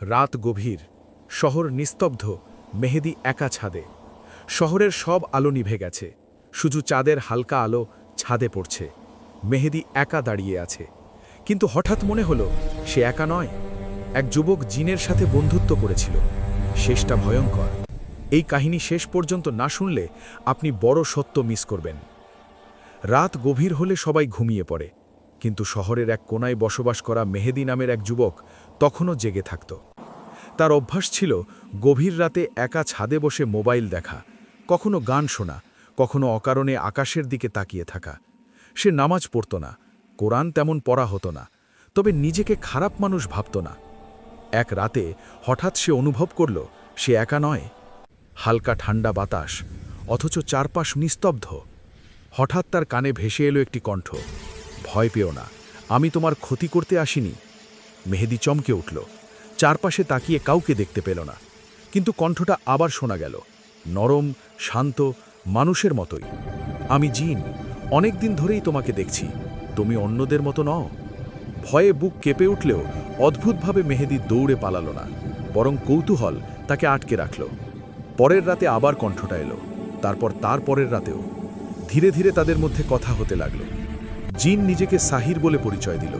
রাত গভীর, শহর নিস্তব্ধ, মেহেদি একা ছাদে। শহরের সব আলো নিভে গেছে, শুধু চাঁদের হালকা আলো ছাদে পড়ছে। মেহেদি একা দাঁড়িয়ে আছে। কিন্তু হঠাৎ মনে হলো, সে একা নয়। এক যুবক জিনের সাথে বন্ধুত্ব করেছিল। শেষটা ভয়ঙ্কর। এই কাহিনী শেষ পর্যন্ত না শুনলে আপনি বড় সত্য মিস করবেন। রাত গভীর হলে সবাই ঘুমিয়ে পড়ে। কিন্তু শহরের এক কোনায় বসবাস করা মেহেদি নামের এক যুবক তখনও জেগে থাকত। তার অভ্যাস ছিল গভীর রাতে একা ছাদে বসে মোবাইল দেখা, কখনো গান শোনা, কখনো অকারণে আকাশের দিকে তাকিয়ে থাকা। সে নামাজ পড়ত না, কোরআন তেমন পড়া হতো না, তবে নিজেকে খারাপ মানুষ ভাবত না। এক রাতে হঠাৎ সে অনুভব করল, সে একা নয়, হালকা ঠান্ডা বাতাস, অথচ চারপাশ নিস্তব্ধ। হঠাৎ তার কানে ভেসে এলো একটি কণ্ঠ, ভয় পেও না, আমি তোমার ক্ষতি করতে আসিনি। মেহেদি চমকে উঠল। চারপাশে তাকিয়ে কাউকে দেখতে পেল না। কিন্তু কণ্ঠটা আবার শোনা গেল, নরম, শান্ত, মানুষের মতোই। আমি জিন অনেক দিন ধরেই তোমাকে দেখছি, তুমি অন্যদের মতো নও। ভয়ে বুক কেঁপে উঠলেও অদ্ভুতভাবে মেহেদি দৌড়ে পালালো না, বরং কৌতূহল তাকে আটকে রাখল। পরের রাতে আবার কণ্ঠটা এলো, তারপর তার পরের রাতেও। ধীরে ধীরে তাদের মধ্যে কথা হতে লাগল। জিন নিজেকে সাহির বলে পরিচয় দিল।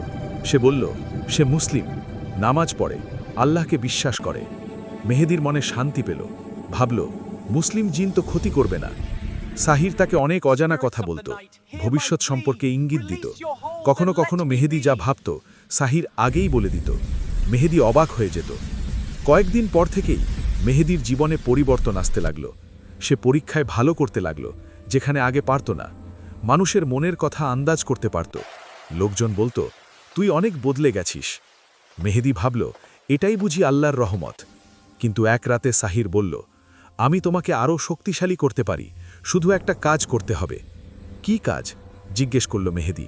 সে বলল, সে মুসলিম, নামাজ পড়ে। আল্লাহকে বিশ্বাস করে। মেহেদির মনে শান্তি পেল। ভাবল, মুসলিম জিন তো ক্ষতি করবে না। সাহির তাকে অনেক অজানা কথা বলতো। ভবিষ্যৎ সম্পর্কে ইঙ্গিত দিত। কখনো কখনো মেহেদি যা ভাবত, সাহির আগেই বলে দিত। মেহেদি অবাক হয়ে যেত। কয়েকদিন পর থেকেই মেহেদির জীবনে পরিবর্তন আসতে লাগল। সে পরীক্ষায় ভালো করতে লাগল, যেখানে আগে পারত না। মানুষের মনের কথা আন্দাজ করতে পারত। লোকজন বলতো, তুই অনেক বদলে গেছিস। মেহেদি ভাবল এটাই বুঝি আল্লাহর রহমত। কিন্তু এক রাতে সাহির বলল, আমি তোমাকে আরও শক্তিশালী করতে পারি, শুধু একটা কাজ করতে হবে। কি কাজ? জিজ্ঞেস করল মেহেদি।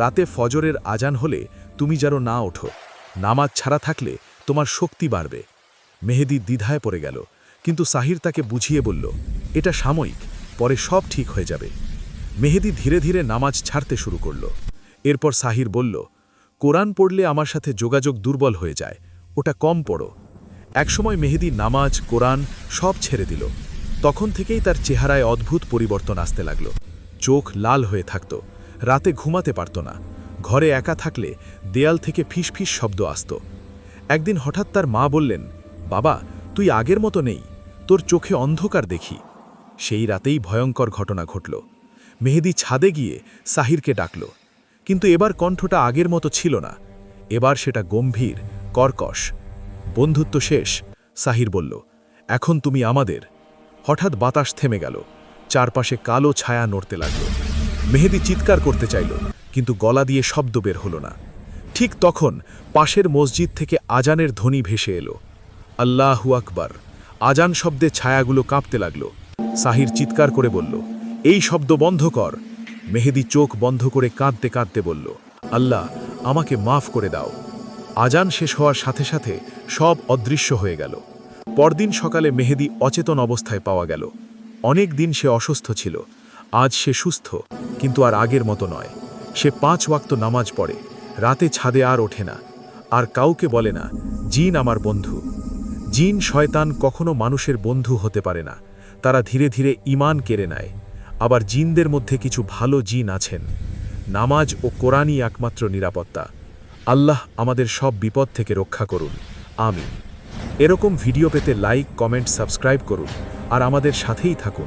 রাতে ফজরের আজান হলে তুমি যেন না ওঠো, নামাজ ছাড়া থাকলে তোমার শক্তি বাড়বে। মেহেদি দ্বিধায় পড়ে গেল, কিন্তু সাহির তাকে বুঝিয়ে বলল, এটা সাময়িক, পরে সব ঠিক হয়ে যাবে। মেহেদি ধীরে ধীরে নামাজ ছাড়তে শুরু করল। এরপর সাহির বলল, কোরআন পড়লে আমার সাথে যোগাযোগ দুর্বল হয়ে যায় ওটা কম পড়ো। একসময় মেহেদি নামাজ, কোরআন সব ছেড়ে দিল। তখন থেকেই তার চেহারায় অদ্ভুত পরিবর্তন আসতে লাগল। চোখ লাল হয়ে থাকত, রাতে ঘুমাতে পারত না। ঘরে একা থাকলে দেয়াল থেকে ফিসফিস শব্দ আসত। একদিন হঠাৎ তার মা বললেন, বাবা, তুই আগের মতো নেই, তোর চোখে অন্ধকার দেখি। সেই রাতেই ভয়ঙ্কর ঘটনা ঘটল। মেহেদি ছাদে গিয়ে সাহিরকে ডাকল, কিন্তু এবার কণ্ঠটা আগের মতো ছিল না। এবার সেটা গম্ভীর কর্কশ। বন্ধুত্ব শেষ, সাহির বলল, এখন তুমি আমাদের। হঠাৎ বাতাস থেমে গেল, চারপাশে কালো ছায়া নড়তে লাগল। মেহেদি চিৎকার করতে চাইল, কিন্তু গলা দিয়ে শব্দ বের হলো না। ঠিক তখন পাশের মসজিদ থেকে আজানের ধ্বনি ভেসে এলো। আল্লাহু আকবার! আজান শব্দে ছায়াগুলো কাঁপতে লাগল। সাহির চিৎকার করে বলল, এই শব্দ বন্ধ কর। মেহেদি চোখ বন্ধ করে কাঁদতে কাঁদতে বলল, আল্লাহ, আমাকে মাফ করে দাও। আজান শেষ হওয়ার সাথে সাথে সব অদৃশ্য হয়ে গেল। পরদিন সকালে মেহেদি অচেতন অবস্থায় পাওয়া গেল। অনেক দিন সে অসুস্থ ছিল। আজ সে সুস্থ, কিন্তু আর আগের মতো নয়। সে পাঁচ ওয়াক্ত নামাজ পড়ে। রাতে ছাদে আর ওঠে না। আর কাউকে বলে না, জিন আমার বন্ধু। জিন শয়তান কখনো মানুষের বন্ধু হতে পারে না। তারা ধীরে ধীরে ইমান কেড়ে নেয়। আবার জিনদের মধ্যে কিছু ভালো জিন আছেন। নামাজ ও কোরআনই একমাত্র নিরাপত্তা। আল্লাহ আমাদের সব বিপদ থেকে রক্ষা করুন। আমি এরকম ভিডিও পেতে লাইক, কমেন্ট, সাবস্ক্রাইব করুন। আর আমাদের সাথেই থাকুন।